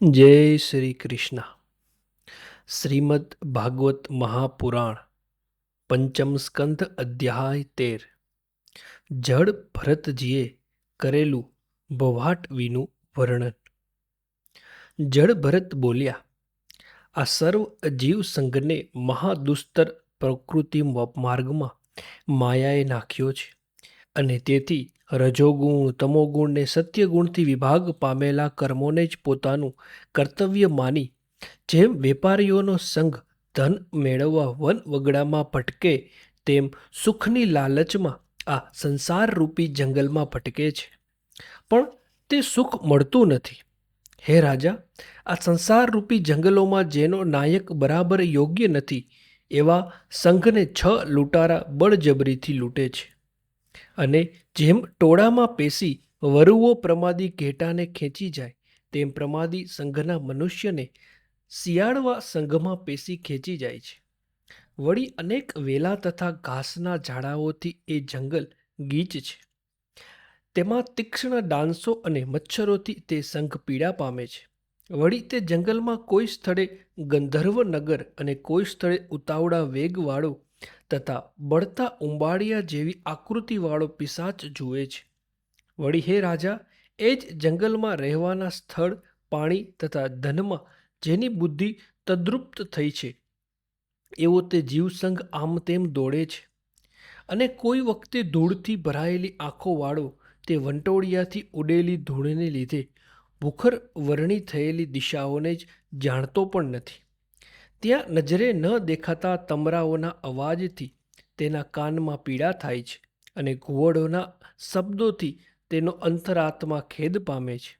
જય શ્રી કૃષ્ણ. શ્રીમદ ભાગવત મહાપુરાણ, પંચમ સ્કંદ અધ્યાય તેર. જડ ભરતજીએ કરેલું ભવાટ વિનું વર્ણન. જડ ભરત બોલ્યા, આ સર્વ જીવ સંઘને મહાદુસ્તર પ્રકૃતિ માર્ગમાં માયાએ નાખ્યો છે. અને તેથી રજોગુણ, તમોગુણ ને સત્યગુણથી વિભાગ પામેલા કર્મોને જ પોતાનું કર્તવ્ય માની, જેમ વેપારીઓનો સંઘ ધન મેળવવા વન વગડામાં ભટકે, તેમ સુખની લાલચમાં આ સંસારરૂપી જંગલમાં ભટકે છે. પણ તે સુખ મળતું નથી. હે રાજા, આ સંસારરૂપી જંગલોમાં જેનો નાયક બરાબર યોગ્ય નથી, એવા સંઘને છ લૂંટારા બળજબરીથી લૂંટે છે. અને જેમ ટોળામાં પેસી વરુઓ પ્રમાદી ઘેટાને ખેંચી જાય, તેમ પ્રમાદી સંઘના મનુષ્યને શિયાળવા સંઘમાં પેસી ખેંચી જાય છે. વળી અનેક વેલા તથા ઘાસના ઝાડાઓથી એ જંગલ ગીચ છે. તેમાં તીક્ષ્ણ ડાંસો અને મચ્છરોથી તે સંઘ પીડા પામે છે. વળી તે જંગલમાં કોઈ સ્થળે ગંધર્વ નગર અને કોઈ સ્થળે ઉતાવળા વેગવાળો તથા બળતા ઉંબાડિયા જેવી આકૃતિવાળો પિશાચ જુએ છે. વળી હે રાજા, એ જ જંગલમાં રહેવાના સ્થળ, પાણી તથા ધનમાં જેની બુદ્ધિ તદ્રુપ્ત થઈ છે. એવો તે જીવસંઘ આમ તેમ દોડે છે. અને કોઈ વખતે ધૂળથી ભરાયેલી આંખોવાળો તે વંટોળિયાથી ઉડેલી ધૂળને લીધે ભૂખર વરણી થયેલી દિશાઓને જ જાણતો પણ નથી. ત્યાં નજરે ન દેખાતા તમરાઓના અવાજથી તેના કાનમાં પીડા થાય છે અને ઘુવડોના શબ્દોથી તેનો અંતરાત્મા ખેદ પામે છે.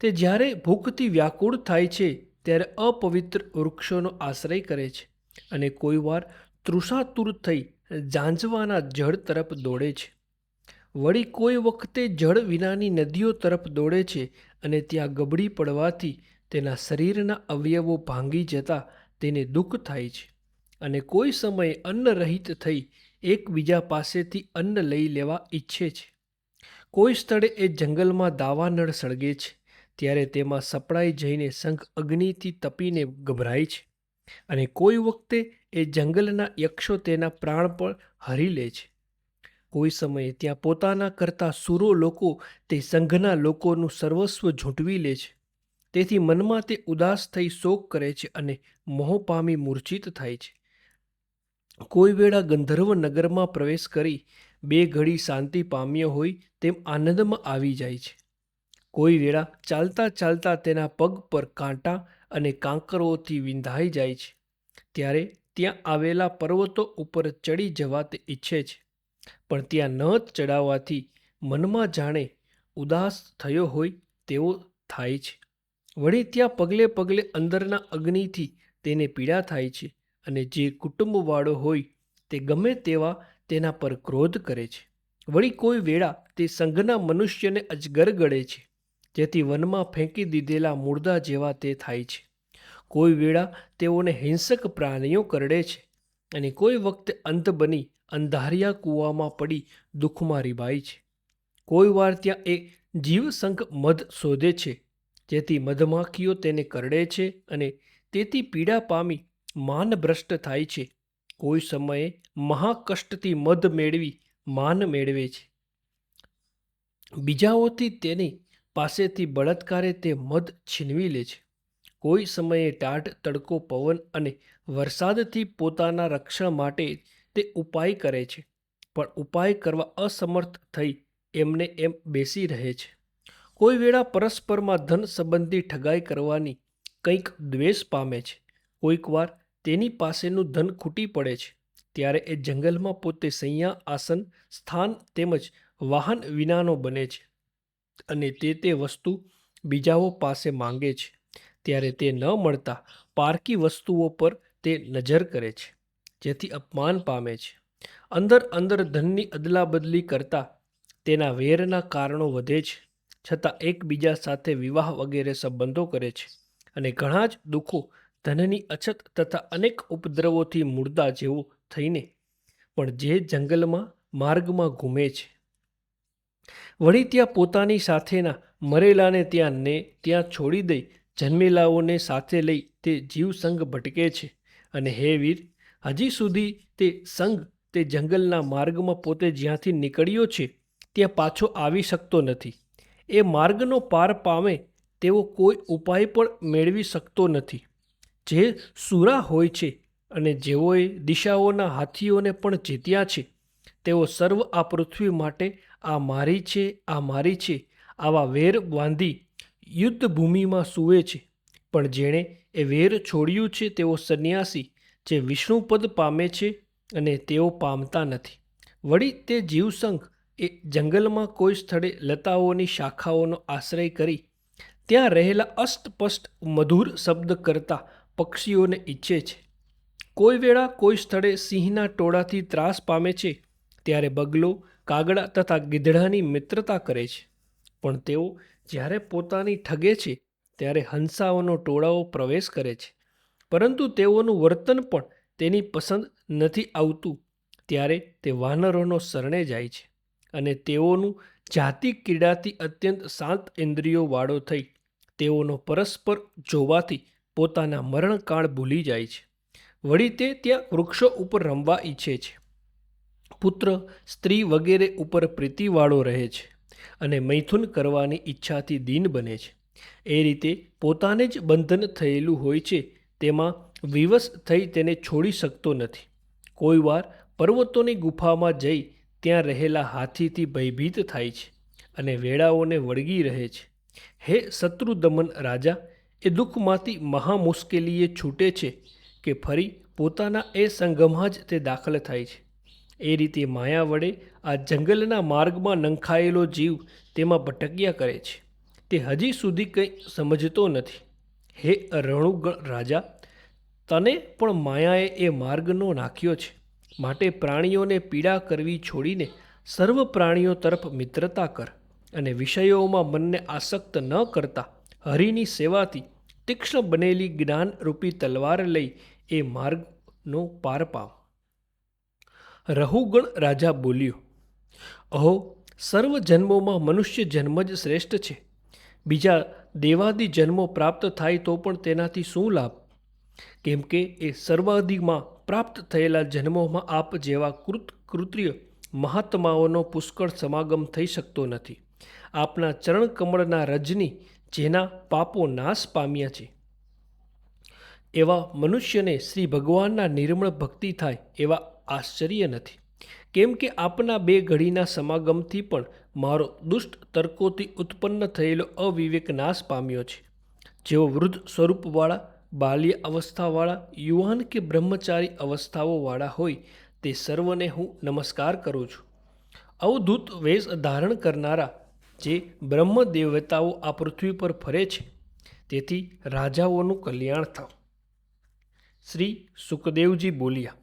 તે જ્યારે ભૂખથી વ્યાકુળ થાય છે, ત્યારે અપવિત્ર વૃક્ષોનો આશ્રય કરે છે અને કોઈવાર તૃષાતુર થઈ ઝાંઝવાના જળ તરફ દોડે છે. વળી કોઈ વખતે જળ વિનાની નદીઓ તરફ દોડે છે અને ત્યાં ગબડી પડવાથી તેના શરીરના અવયવો ભાંગી જતા તેને દુઃખ થાય છે અને કોઈ સમયે અન્ન રહિત થઈ એકબીજા પાસેથી અન્ન લઈ લેવા ઈચ્છે છે. કોઈ સ્થળે એ જંગલમાં દાવાનળ સળગે છે, ત્યારે તેમાં સપડાઈ જઈને શંખ અગ્નિથી તપીને ગભરાય છે અને કોઈ વખતે એ જંગલના યક્ષો તેના પ્રાણ પણ હરી લે છે. કોઈ સમયે ત્યાં પોતાના કરતા સુરો લોકો તે સંઘના લોકોનું સર્વસ્વ ઝૂંટવી લે છે. તેથી મનમાં તે ઉદાસ થઈ શોક કરે છે અને મોહ પામી મૂર્છિત થાય છે. કોઈ વેળા ગંધર્વ નગરમાં પ્રવેશ કરી બે ઘડી શાંતિ પામ્યો હોય તેમ આનંદમાં આવી જાય છે. કોઈ વેળા ચાલતા ચાલતા તેના પગ પર કાંટા અને કાંકરોથી વિંધાઈ જાય છે. ત્યારે ત્યાં આવેલા પર્વતો ઉપર ચડી જવા તે ઈચ્છે છે. પણ ત્યાં ન ચડાવવાથી મનમાં જાણે ઉદાસ થયો હોય તેવો થાય છે. વળી ત્યાં પગલે પગલે અંદરના અગ્નિથી તેને પીડા થાય છે અને જે કુટુંબવાળો હોય તે ગમે તેવા તેના પર ક્રોધ કરે છે. વળી કોઈ વેળા તે સંઘના મનુષ્યને અજગર ગળે છે, જેથી વનમાં ફેંકી દીધેલા મૂર્દા જેવા તે થાય છે. કોઈ વેળા તેઓને હિંસક પ્રાણીઓ કરડે છે અને કોઈ વખતે અંત બની અંધારિયા કૂવામાં પડી દુઃખમાં રીબાય છે. કોઈ વાર ત્યાં એ જીવસંખ મધ શોધે છે જેથી મધમાખીઓ તેને કરડે છે અને તેથી પીડા પામી માનભ્રષ્ટ થાય છે. કોઈ સમયે મહાકષ્ટથી મધ મેળવી માન મેળવે છે. બીજાઓથી તેની પાસેથી બળાત્કારે તે મધ છીનવી લે છે. કોઈ સમયે ટાઢ તડકો, પવન અને વરસાદથી પોતાના રક્ષણ માટે તે ઉપાય કરે છે, પણ ઉપાય કરવા અસમર્થ થઈ એમને એમ બેસી રહે છે. કોઈ વેળા પરસ્પરમાં ધન સંબંધી ઠગાઈ કરવાની કંઈક દ્વેષ પામે છે. કોઈક વાર તેની પાસેનું ધન ખૂટી પડે છે. ત્યારે એ જંગલમાં પોતે સૈયા, આસન, સ્થાન તેમજ વાહન વિનાનો બને છે અને તે તે વસ્તુ બીજાઓ પાસે માંગે છે. ત્યારે તે ન મળતા પારકી વસ્તુઓ પર તે નજર કરે છે, જેથી અપમાન પામે છે. અંદર અંદર ધનની અદલા બદલી કરતા તેના વેરના કારણો વધે છે. છતાં એકબીજા સાથે વિવાહ વગેરે સંબંધો કરે છે. અને ઘણા જ દુઃખો ધનની અછત તથા અનેક ઉપદ્રવોથી મૂળદા જેવું થઈને પણ જે જંગલમાં, માર્ગમાં ઘૂમે છે. વળી ત્યાં પોતાની સાથેના મરેલાને ત્યાં ને ત્યાં છોડી દઈ જન્મેલાઓને સાથે લઈ તે જીવ સંઘ ભટકે છે. અને હે વીર, હજી સુધી તે સંઘ તે જંગલના માર્ગમાં પોતે જ્યાંથી નીકળ્યો છે, ત્યાં પાછો આવી શકતો નથી. એ માર્ગનો પાર પામે તેવો કોઈ ઉપાય પણ મેળવી શકતો નથી. જે સુરા હોય છે અને જેઓએ દિશાઓના હાથીઓને પણ જીત્યા છે, તેઓ સર્વ આ પૃથ્વી માટે આ મારી છે, આ મારી છે, આવા વેર બાંધી યુદ્ધ ભૂમિમાં સૂવે છે. પણ જેણે એ વેર છોડ્યું છે તેઓ સંન્યાસી, જે વિષ્ણુપદ પામે છે અને તેઓ પામતા નથી. વળી તે જીવસંઘ એ જંગલમાં કોઈ સ્થળે લતાઓની શાખાઓનો આશ્રય કરી ત્યાં રહેલા અસ્તપષ્ટ મધુર શબ્દ કરતા પક્ષીઓને ઈચ્છે છે. કોઈ વેળા કોઈ સ્થળે સિંહના ટોળાથી ત્રાસ પામે છે, ત્યારે બગલો, કાગડા તથા ગીધડાની મિત્રતા કરે છે. પણ તેઓ જ્યારે પોતાની ઠગે છે, ત્યારે હંસાઓનો ટોળાઓ પ્રવેશ કરે છે. પરંતુ તેઓનું વર્તન પણ તેની પસંદ નથી આવતું, ત્યારે તે વાનરોનો શરણે જાય છે. અને તેઓનું જાતિ ક્રીડાથી અત્યંત શાંત ઇન્દ્રિયો વાળો થઈ. તેઓનો પરસ્પર જોવાથી પોતાના મરણકાળ ભૂલી જાય છે. વળી તે ત્યાં વૃક્ષો ઉપર રમવા ઈચ્છે છે. પુત્ર, સ્ત્રી વગેરે ઉપર પ્રીતિવાળો રહે છે અને મૈથુન કરવાની ઈચ્છાથી દીન બને છે. એ રીતે પોતાને જ બંધન થયેલું હોય છે, તેમાં વિવશ થઈ તેને છોડી શકતો નથી. કોઈ વાર પર્વતોની ગુફામાં જઈ ત્યાં રહેલા હાથીથી ભયભીત થાય છે અને વેળાઓને વળગી રહે છે. હે શત્રુદમન રાજા, એ દુઃખમાંથી મહા મુશ્કેલીએ છૂટે છે કે ફરી પોતાના એ સંગમમાં જ તે દાખલ થાય છે. એ રીતે માયા વડે આ જંગલના માર્ગમાં નંખાયેલો જીવ તેમાં ભટક્યા કરે છે. તે હજી સુધી કંઈ સમજતો નથી. હે રણુગણ રાજા, તને પણ માયાએ એ માર્ગનો નાખ્યો છે. માટે પ્રાણીઓને પીડા કરવી છોડીને સર્વ પ્રાણીઓ તરફ મિત્રતા કર અને વિષયોમાં મનને આસક્ત ન કરતા હરિની સેવાથી તીક્ષ્ણ બનેલી જ્ઞાનરૂપી તલવાર લઈ એ માર્ગનો પાર પામ રહુગણ રાજા બોલ્યો, અહો, સર્વ જન્મોમાં મનુષ્ય જન્મ જ શ્રેષ્ઠ છે. બીજા દેવાદી જન્મો પ્રાપ્ત થાય તો પણ તેનાથી શું લાભ? કેમ કે એ સર્વાધિમાં પ્રાપ્ત થયેલા જન્મોમાં આપ જેવા કૃત કૃત્રિય મહાત્માઓનો પુષ્કળ સમાગમ થઈ શકતો નથી. આપના ચરણકમળના રજની જેના પાપો નાશ પામ્યા છે. એવા મનુષ્યને શ્રી ભગવાનના નિર્મળ ભક્તિ થાય એવા આશ્ચર્ય નથી. કેમ કે આપના બે ઘડીના સમાગમથી પણ મારો દુષ્ટ તર્કોથી ઉત્પન્ન થયેલો અવિવેક નાશ પામ્યો છે. જેઓ વૃદ્ધ સ્વરૂપવાળા બાલ્ય અવસ્થાવાળા, યુવાન કે બ્રહ્મચારી અવસ્થાઓવાળા હોય તે સર્વને હું નમસ્કાર કરું છું. અવધૂત વેશ ધારણ કરનારા જે બ્રહ્મ દેવતાઓ આ પૃથ્વી પર ફરે છે, તેથી રાજાઓનું કલ્યાણ થાવ. શ્રી સુખદેવજી બોલ્યા,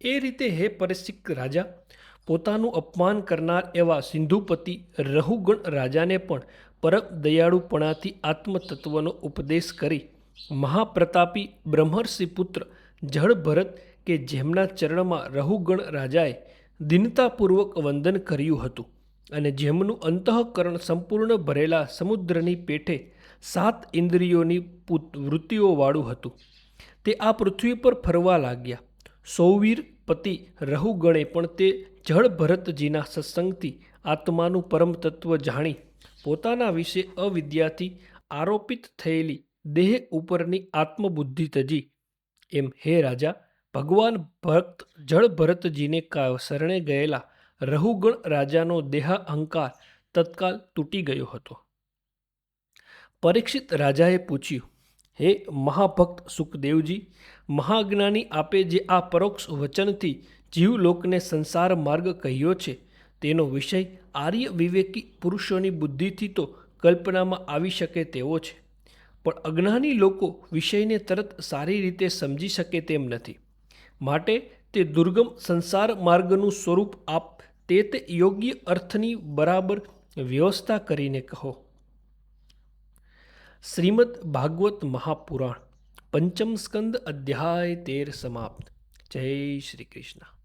એ રીતે હે પરિસિક રાજા, પોતાનું અપમાન કરનાર એવા સિંધુપતિ રહુગણ રાજાને પણ પરમ દયાળુપણાથી આત્મતત્વનો ઉપદેશ કરી મહાપ્રતાપી બ્રહ્મર્ષિ પુત્ર જળ ભરત કે જેમના ચરણમાં રહુગણ રાજાએ દિનતાપૂર્વક વંદન કર્યું હતું અને જેમનું અંતઃકરણ સંપૂર્ણ ભરેલા સમુદ્રની પેઠે સાત ઇન્દ્રિયોની વૃત્તિઓવાળું હતું. તે આ પૃથ્વી પર ફરવા લાગ્યા. સૌવીર પતિ રહુગણે પણ તે જળ ભરતજીના સત્સંગથી આત્માનું પરમ જાણી પોતાના વિશે અવિદ્યાથી આરોપિત થયેલી દેહ ઉપરની આત્મબુદ્ધિ તજી. એમ હે રાજા, ભગવાન ભક્ત જળ ભરતજીને શરણે ગયેલા રહુગણ રાજાનો દેહ અહંકાર તત્કાલ તૂટી ગયો હતો. પરીક્ષિત રાજાએ પૂછ્યું, હે મહાભક્ત સુખદેવજી, મહાજ્ઞાની આપે જે આ પરોક્ષ વચનથી જીવલોકને સંસાર માર્ગ કહ્યો છે, તેનો વિષય આર્ય વિવેકી પુરુષોની બુદ્ધિથી તો કલ્પનામાં આવી શકે તેવો છે. પણ અજ્ઞાની લોકો વિષયને તરત સારી રીતે સમજી શકે તેમ નથી. માટે તે દુર્ગમ સંસાર માર્ગનું સ્વરૂપ આપ તે તે યોગ્ય અર્થની બરાબર વ્યવસ્થા કરીને કહો. શ્રીમદ ભાગવત મહાપુરાણ, પંચમ સ્કંદ અધ્યાય તેર સમાપ્ત. જય શ્રી કૃષ્ણ.